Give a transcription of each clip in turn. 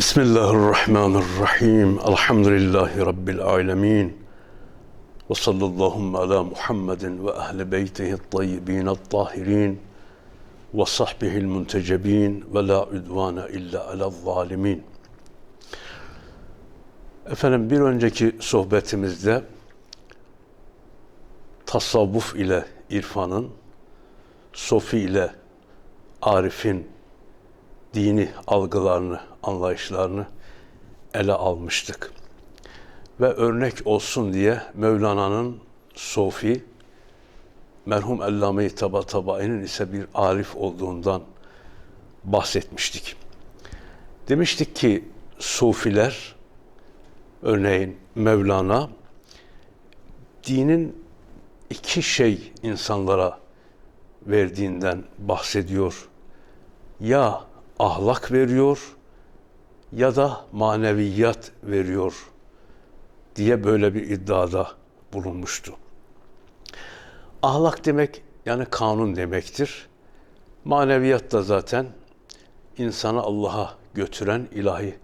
Bismillahirrahmanirrahim. Elhamdülillahi Rabbil alemin. Ve sallallahu ala Muhammedin ve ehli beytihi tayyibin tahirin ve sahbihi'l muntecebin ve la udvana illa ala zalimin. Efendim bir önceki sohbetimizde tasavvuf ile irfanın, sofi ile arifin dini algılarını, anlayışlarını ele almıştık. Ve örnek olsun diye Mevlana'nın Sofi, merhum Allame-i Tabatabayi'nin ise bir arif olduğundan bahsetmiştik. Demiştik ki Sufiler, örneğin Mevlana, dinin iki şey insanlara verdiğinden bahsediyor. Ya ahlak veriyor ya da maneviyat veriyor diye böyle bir iddiada bulunmuştu. Ahlak demek yani kanun demektir. Maneviyat da zaten insanı Allah'a götüren ilahi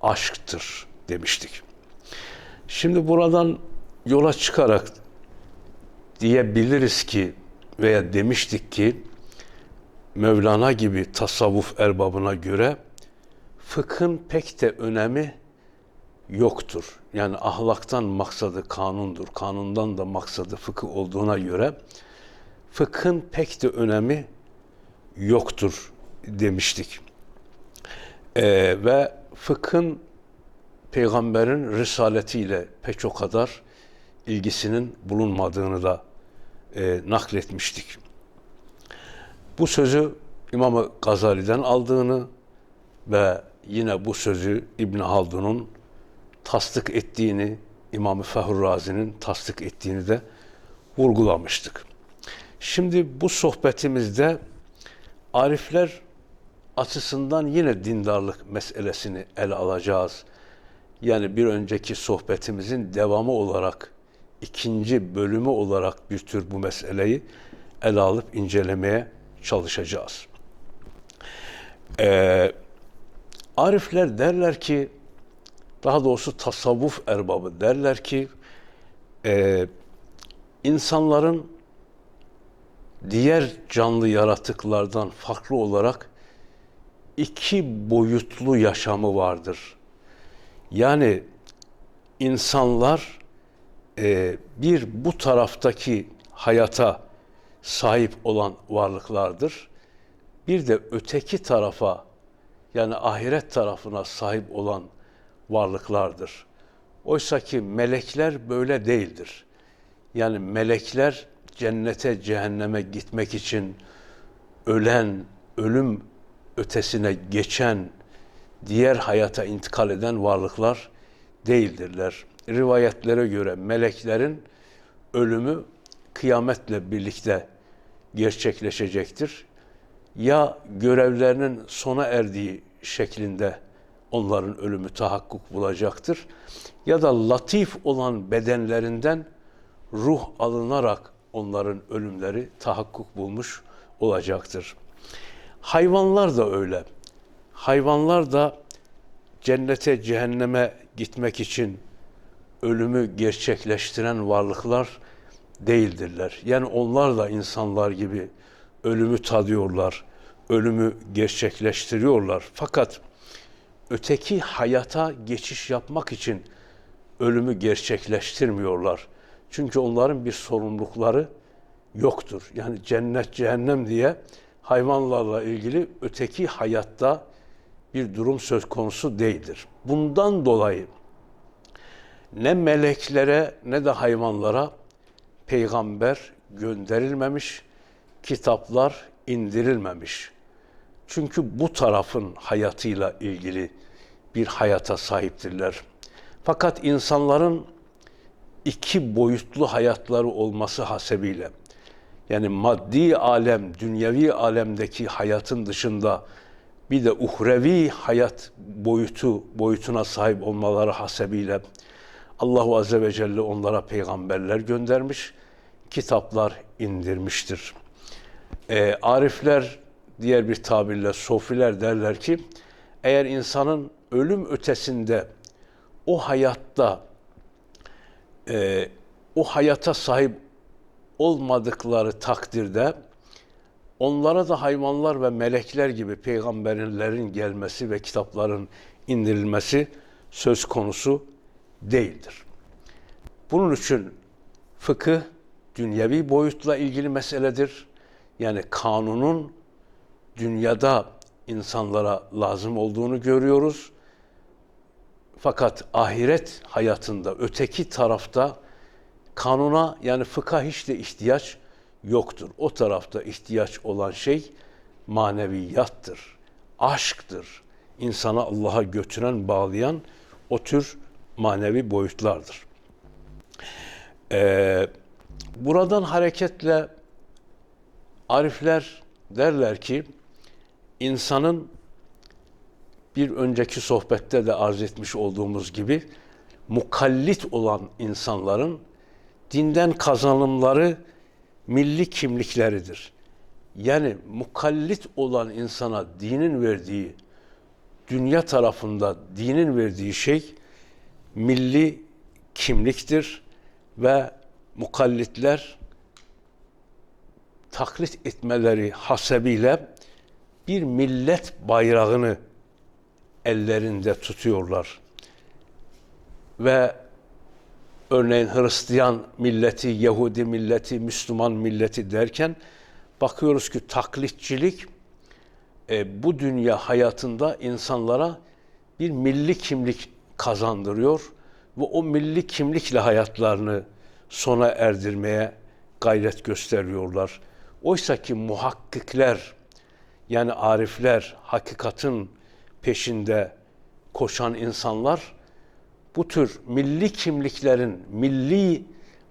aşktır demiştik. Şimdi buradan yola çıkarak diyebiliriz ki veya demiştik ki Mevlana gibi tasavvuf erbabına göre fıkhın pek de önemi yoktur. Yani ahlaktan maksadı kanundur. Kanundan da maksadı fıkıh olduğuna göre fıkhın pek de önemi yoktur demiştik. Ee, ve fıkhın peygamberin risaletiyle pek o kadar ilgisinin bulunmadığını da e, nakletmiştik. Bu sözü İmam Gazali'den aldığını ve yine bu sözü İbn Haldun'un tasdik ettiğini, İmam-ı Fehur Razi'nin tasdik ettiğini de vurgulamıştık. Şimdi bu sohbetimizde arifler açısından yine dindarlık meselesini ele alacağız. Yani bir önceki sohbetimizin devamı olarak, ikinci bölümü olarak bir tür bu meseleyi ele alıp incelemeye çalışacağız. Ee, Arifler derler ki, daha doğrusu tasavvuf erbabı derler ki, e, insanların diğer canlı yaratıklardan farklı olarak iki boyutlu yaşamı vardır. Yani insanlar e, bir bu taraftaki hayata sahip olan varlıklardır. Bir de öteki tarafa yani ahiret tarafına sahip olan varlıklardır. Oysa ki melekler böyle değildir. Yani melekler cennete, cehenneme gitmek için ölen, ölüm ötesine geçen, diğer hayata intikal eden varlıklar değildirler. Rivayetlere göre meleklerin ölümü kıyametle birlikte gerçekleşecektir. Ya görevlerinin sona erdiği şeklinde onların ölümü tahakkuk bulacaktır ya da latif olan bedenlerinden ruh alınarak onların ölümleri tahakkuk bulmuş olacaktır. Hayvanlar da öyle. Hayvanlar da cennete, cehenneme gitmek için ölümü gerçekleştiren varlıklar değildirler. Yani onlar da insanlar gibi ölümü tadıyorlar, ölümü gerçekleştiriyorlar. Fakat öteki hayata geçiş yapmak için ölümü gerçekleştirmiyorlar. Çünkü onların bir sorumlulukları yoktur. Yani cennet, cehennem diye hayvanlarla ilgili öteki hayatta bir durum söz konusu değildir. Bundan dolayı ne meleklere ne de hayvanlara peygamber gönderilmemiş, kitaplar indirilmemiş. Çünkü bu tarafın hayatıyla ilgili bir hayata sahiptirler. Fakat insanların iki boyutlu hayatları olması hasebiyle yani maddi alem, dünyevi alemdeki hayatın dışında bir de uhrevi hayat boyutu boyutuna sahip olmaları hasebiyle Allahu Azze ve Celle onlara peygamberler göndermiş, kitaplar indirmiştir. E, arifler diğer bir tabirle sofiler derler ki eğer insanın ölüm ötesinde o hayatta e, o hayata sahip olmadıkları takdirde onlara da hayvanlar ve melekler gibi peygamberlerin gelmesi ve kitapların indirilmesi söz konusu değildir. Bunun için fıkıh dünyevi boyutla ilgili meseledir. Yani kanunun dünyada insanlara lazım olduğunu görüyoruz. Fakat ahiret hayatında öteki tarafta kanuna yani fıkha hiç de ihtiyaç yoktur. O tarafta ihtiyaç olan şey maneviyattır, aşktır. İnsana Allah'a götüren, bağlayan o tür manevi boyutlardır. Ee, buradan hareketle arifler derler ki insanın bir önceki sohbette de arz etmiş olduğumuz gibi mukallit olan insanların dinden kazanımları milli kimlikleridir. Yani mukallit olan insana dinin verdiği, dünya tarafında dinin verdiği şey milli kimliktir ve mukallitler taklit etmeleri hasebiyle bir millet bayrağını ellerinde tutuyorlar. Ve örneğin Hristiyan milleti, Yahudi milleti, Müslüman milleti derken bakıyoruz ki taklitçilik e, bu dünya hayatında insanlara bir milli kimlik kazandırıyor ve o milli kimlikle hayatlarını sona erdirmeye gayret gösteriyorlar. Oysa ki muhakkikler yani arifler, hakikatin peşinde koşan insanlar bu tür milli kimliklerin, milli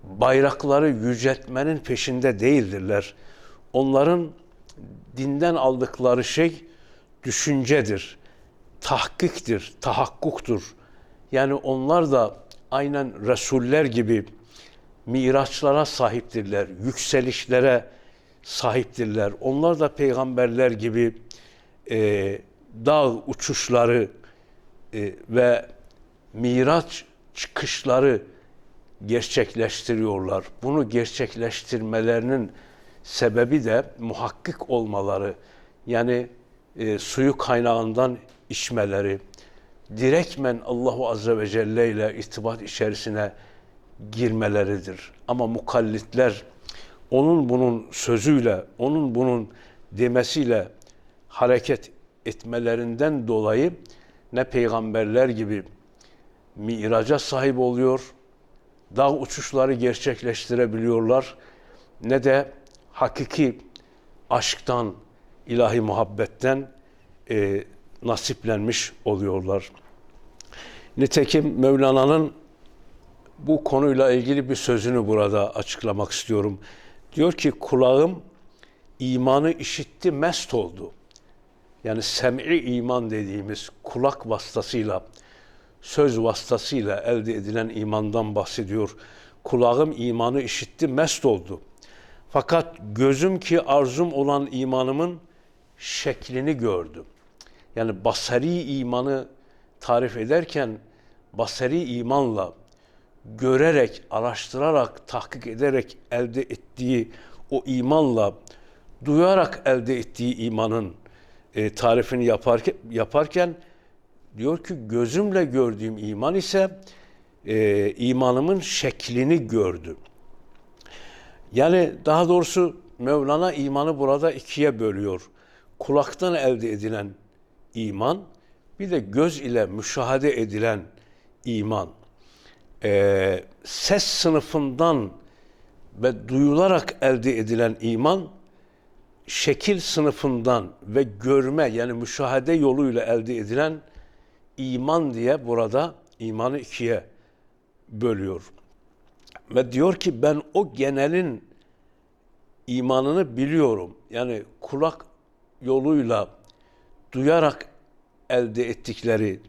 bayrakları yüceltmenin peşinde değildirler. Onların dinden aldıkları şey düşüncedir, tahkiktir, tahakkuktur. Yani onlar da aynen Resuller gibi miraçlara sahiptirler, yükselişlere sahiptirler. Onlar da peygamberler gibi e, dağ uçuşları e, ve miraç çıkışları gerçekleştiriyorlar. Bunu gerçekleştirmelerinin sebebi de muhakkik olmaları. Yani e, suyu kaynağından içmeleri, direktmen Allahu Azze ve Celle ile irtibat içerisine girmeleridir. Ama mukallitler onun bunun sözüyle, onun bunun demesiyle hareket etmelerinden dolayı ne peygamberler gibi miraca sahip oluyor, dağ uçuşları gerçekleştirebiliyorlar ne de hakiki aşktan, ilahi muhabbetten e, nasiplenmiş oluyorlar. Nitekim Mevlana'nın bu konuyla ilgili bir sözünü burada açıklamak istiyorum. Diyor ki kulağım imanı işitti, mest oldu. Yani sem'i iman dediğimiz kulak vasıtasıyla, söz vasıtasıyla elde edilen imandan bahsediyor. Kulağım imanı işitti, mest oldu. Fakat gözüm ki arzum olan imanımın şeklini gördüm. Yani basari imanı tarif ederken basari imanla görerek, araştırarak, tahkik ederek elde ettiği o imanla duyarak elde ettiği imanın e, tarifini yaparken, yaparken diyor ki gözümle gördüğüm iman ise e, imanımın şeklini gördüm. Yani daha doğrusu Mevlana imanı burada ikiye bölüyor. Kulaktan elde edilen iman, bir de göz ile müşahede edilen iman. Ee, ses sınıfından ve duyularak elde edilen iman, şekil sınıfından ve görme yani müşahede yoluyla elde edilen iman diye burada imanı ikiye bölüyor. Ve diyor ki ben o genelin imanını biliyorum. Yani kulak yoluyla duyarak elde ettikleri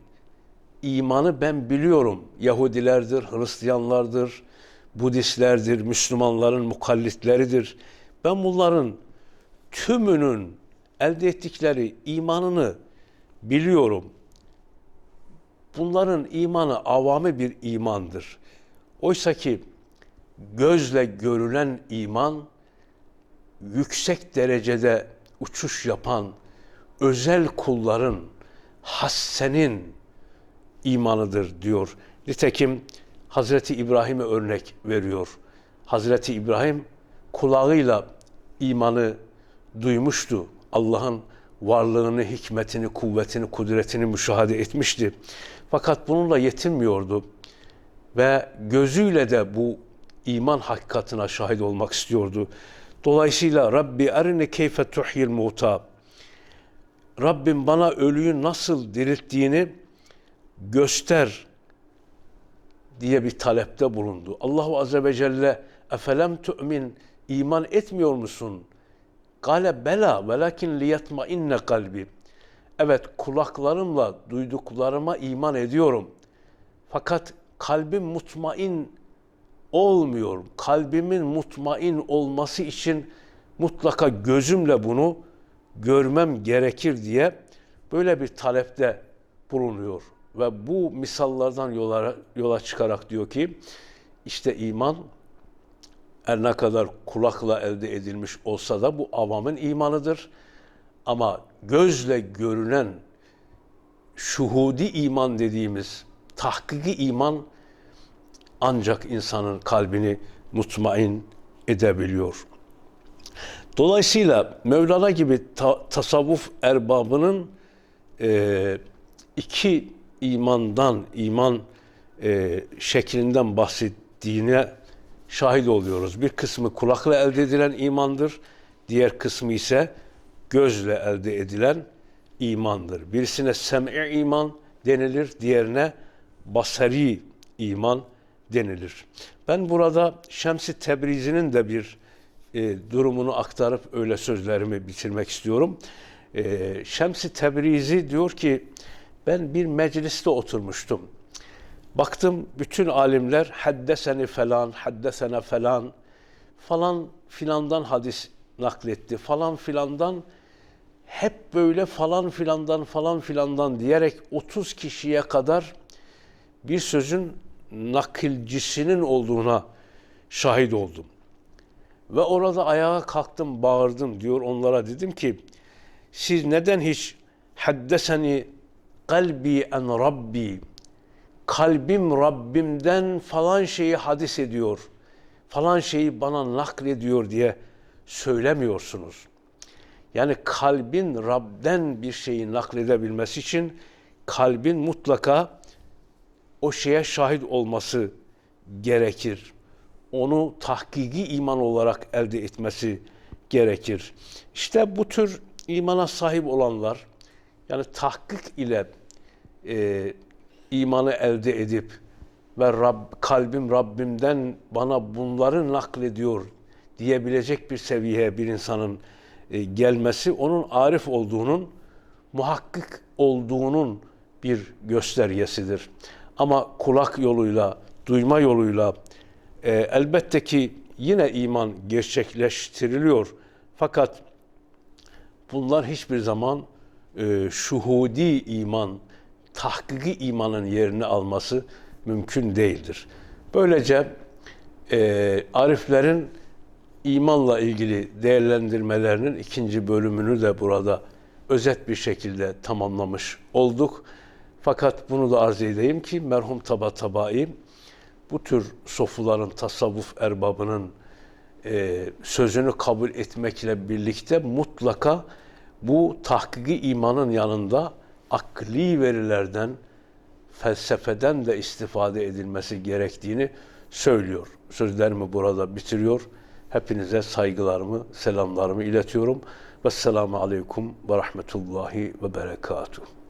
imanı ben biliyorum. Yahudilerdir, Hristiyanlardır, Budistlerdir, Müslümanların mukallitleridir. Ben bunların tümünün elde ettikleri imanını biliyorum. Bunların imanı avami bir imandır. Oysa ki gözle görülen iman yüksek derecede uçuş yapan özel kulların, hassenin imanıdır diyor. Nitekim Hazreti İbrahim'e örnek veriyor. Hazreti İbrahim kulağıyla imanı duymuştu. Allah'ın varlığını, hikmetini, kuvvetini, kudretini müşahede etmişti. Fakat bununla yetinmiyordu ve gözüyle de bu iman hakikatine şahit olmak istiyordu. Dolayısıyla Rabbi erini keyfe tuhyil muta. Rabbim bana ölüyü nasıl dirilttiğini göster diye bir talepte bulundu. Allahu Azze ve Celle efelem tu'min iman etmiyor musun? Gale bela velakin liyatma inne kalbi. Evet kulaklarımla duyduklarıma iman ediyorum. Fakat kalbim mutmain olmuyor. Kalbimin mutmain olması için mutlaka gözümle bunu görmem gerekir diye böyle bir talepte bulunuyor. Ve bu misallardan yola, yola çıkarak diyor ki işte iman her ne kadar kulakla elde edilmiş olsa da bu avamın imanıdır. Ama gözle görünen şuhudi iman dediğimiz tahkiki iman ancak insanın kalbini mutmain edebiliyor. Dolayısıyla Mevlana gibi ta, tasavvuf erbabının e, iki imandan, iman e, şeklinden bahsettiğine şahit oluyoruz. Bir kısmı kulakla elde edilen imandır, diğer kısmı ise gözle elde edilen imandır. Birisine sem'i iman denilir, diğerine basari iman denilir. Ben burada Şems-i Tebrizi'nin de bir e, durumunu aktarıp öyle sözlerimi bitirmek istiyorum. E, Şems-i Tebrizi diyor ki ben bir mecliste oturmuştum. Baktım bütün alimler haddeseni falan, haddesene falan, falan filandan hadis nakletti, falan filandan hep böyle falan filandan falan filandan diyerek 30 kişiye kadar bir sözün nakilcisinin olduğuna şahit oldum. Ve orada ayağa kalktım, bağırdım diyor onlara dedim ki siz neden hiç haddeseni kalbi en Rabbi kalbim Rabbimden falan şeyi hadis ediyor, falan şeyi bana naklediyor diye söylemiyorsunuz. Yani kalbin Rab'den bir şeyi nakledebilmesi için kalbin mutlaka o şeye şahit olması gerekir. Onu tahkiki iman olarak elde etmesi gerekir. İşte bu tür imana sahip olanlar, yani tahkik ile e, imanı elde edip ve Rab, kalbim Rabbimden bana bunları naklediyor diyebilecek bir seviyeye bir insanın e, gelmesi onun arif olduğunun, muhakkik olduğunun bir göstergesidir. Ama kulak yoluyla, duyma yoluyla e, elbette ki yine iman gerçekleştiriliyor. Fakat bunlar hiçbir zaman e, şuhudi iman, tahkiki imanın yerini alması mümkün değildir. Böylece e, ariflerin imanla ilgili değerlendirmelerinin ikinci bölümünü de burada özet bir şekilde tamamlamış olduk. Fakat bunu da arz edeyim ki merhum Taba Tabai bu tür sofuların, tasavvuf erbabının e, sözünü kabul etmekle birlikte mutlaka bu tahkiki imanın yanında akli verilerden, felsefeden de istifade edilmesi gerektiğini söylüyor. Sözlerimi burada bitiriyor. Hepinize saygılarımı, selamlarımı iletiyorum. Vesselamu aleyküm ve rahmetullahi ve berekatuhu.